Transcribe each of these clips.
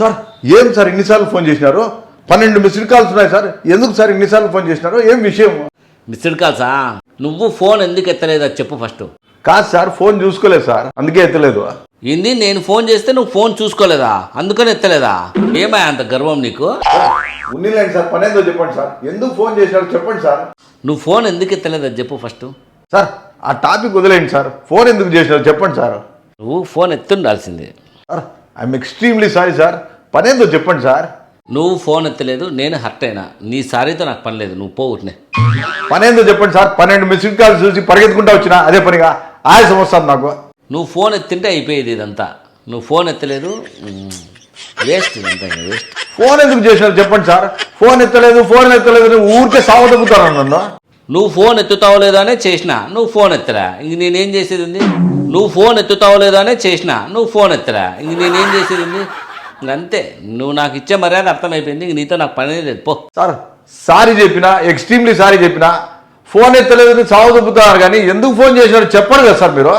Sir ఏం sir ఇన్నిసార్లు phone చేసినారు? పన్నెండు మిస్డ్ కాల్స్ ఉన్నాయి సార్. ఎందుకు సార్ ఇన్నిసార్లు ఫోన్ చేసినారు? ఏం విషయం? మిస్డ్ కాల్సా? నువ్వు ఫోన్ ఎందుకు ఎత్తలేదు అది చెప్పు ఫస్ట్. కాదు సార్ ఫోన్ చూసుకోలేదు సార్. అందుకే ఎత్తలేదు. ఏంది నేను ఫోన్ చేస్తే నువ్వు ఫోన్ చూసుకోలేదా? అందుకని ఎత్తలేదా? ఏమా అంత గర్వం నీకు? ఉన్నిలేండి సార్ పని ఏందో చెప్పండి సార్. ఎందుకు ఫోన్ చేసినారు చెప్పండి సార్. నువ్వు ఫోన్ ఎందుకు ఎత్తలేదు అది చెప్పు ఫస్ట్. సార్ ఆ టాపిక్ వదిలేండి సార్. ఫోన్ ఎందుకు చేసినారు చెప్పండి సార్. నువ్వు phone ఎత్తుండాల్సిందే. Sir I'm extremely sorry sir. పని ఏందో చెప్పండి సార్. నువ్వు ఫోన్ ఎత్తలేదు నేను హర్ట్ అయినా. నీ సారీతో నాకు పని లేదు నువ్వు పోవుట్నే పని ఏందో చెప్పండి సార్ పన్నెండు మిస్డ్ కాల్స్ చూసి పరిగెత్తుకుంటా వచ్చిన అదే పనిగా. ఆయాసం వస్తుంది నాకు. నువ్వు ఫోన్ ఎత్తింటే అయిపోయేది ఇదంతా. నువ్వు ఫోన్ ఎత్తలేదు వేస్ట్ ఇదంతా వేస్ట్ ఫోన్ ఎందుకు చేసినారు చెప్పండి సార్? ఫోన్ ఎత్తలేదు ఫోన్ ఎత్తలేదు అని ఊరికే సావదొక్కుతాను నన్ను. నువ్వు ఫోన్ ఎత్తుతావు లేదో అనే చేసిన. నువ్వు ఫోన్ ఎత్తరా? ఇంక నేనేం చేసేది ఉంది? నువ్వు ఫోన్ ఎత్తుతావు లేదో అనే చేసిన. నువ్వు ఫోన్ ఎత్తరా? ఇంక నేనేం చేసేది ఉంది? అంతే. నువ్వు నాకు ఇచ్చే మర్యాద అర్థమైపోయింది ఇంక నీతో నాకు పని లేదు. పో. సార్ సారీ చెప్పినా ఎక్స్ట్రీమ్లీ సారీ చెప్పినా ఫోన్ ఎత్తలేదు సావదొక్కుతున్నారు కానీ ఎందుకు ఫోన్ చేసినారు చెప్పరు కదా సార్ మీరు?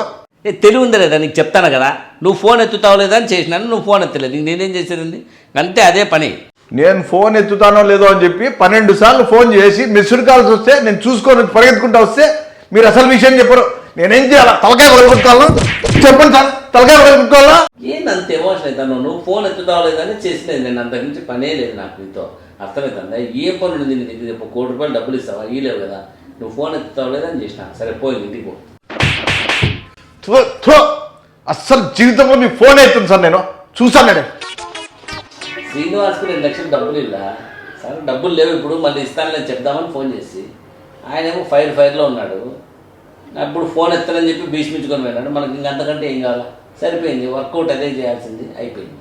ఏ తెలివి ఉందా లేదా? నీకు చెప్తాను కదా? నువ్వు ఫోన్ ఎత్తుతావు లేదా అని చేసినాను నువ్వు ఫోన్ ఎత్తలేదు. ఇంక నేనేం చేసేది అంతే అదే పని. నేను ఫోన్ ఎత్తుతానో లేదో అని చెప్పి పన్నెండు సార్లు ఫోన్ చేసి మిస్డ్ కాల్స్ వస్తే నేను చూసుకొని పరిగెత్తుకుంటా వస్తే మీరు అసలు విషయం చెప్పరు. నేనేం చేయాలా? తలకాయ పగలగొట్టుకోవాలా చెప్పండి సార్ తలకాయ పగలగొట్టుకోవాలా ఏంది అంత ఎమోషన్ అవుతాను నువ్వు ఫోన్ ఎత్తుతావు లేదని చేసినది నేను అంతకు మించి పనే లేదు నాకు నీతో. అర్థమవుతుందా ఏ పని ఉంది నీ దగ్గర చెప్పు కోటి రూపాయలు డబ్బులు ఇస్తావా? ఈ లేవు కదా. నువ్వు ఫోన్ ఎత్తుతావు లేదని చేసిన. సరే పోయి ఇంటికి పో. అస్సలు జీవితంలో మీ ఫోన్ ఎత్తుంది సార్ నేను? చూసాను నేను. శ్రీనివాస్కి రెండు లక్షలు డబ్బులు ఇలా సరే డబ్బులు లేవు ఇప్పుడు. మళ్ళీ ఇస్తానని చెప్దామని ఫోన్ చేసి. ఆయన ఏమో ఫైర్ ఫైర్లో ఉన్నాడు. అప్పుడు ఫోన్ ఎత్తానని చెప్పి భీష్మించుకొని పోయినాడు. మనకి ఇంక అంతకంటే ఏం కావాలా సరిపోయింది. వర్కౌట్ అదే చేయాల్సింది. అయిపోయింది.